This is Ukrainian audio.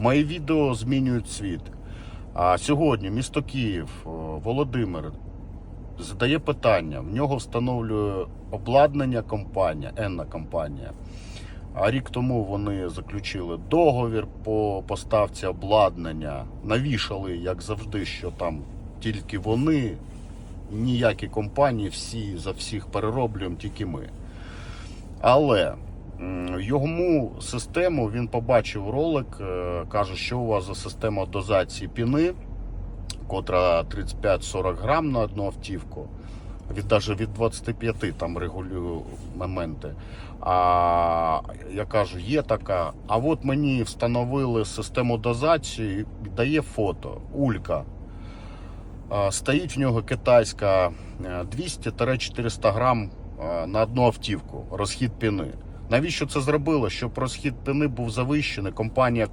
Мої відео змінюють світ. А сьогодні місто Київ, Володимир задає питання. В нього встановлює обладнання компанія, енна компанія. А рік тому вони заключили договір по поставці обладнання. Навішали, як завжди, що там тільки вони, ніякі компанії, всі за всіх перероблюємо, тільки ми. Але йому систему він побачив ролик, е, каже, що у вас за система дозації піни, котра 35-40 грам на одну автівку. Від даже від 25 там регулюю моменти. А я кажу, є така. А от мені встановили систему дозації, дає фото, улька. Стоїть в нього китайська е, 200-400 грам е, на одну автівку, розхід піни. Навіщо це зробило? Щоб розхід тини був завищений. Компанія,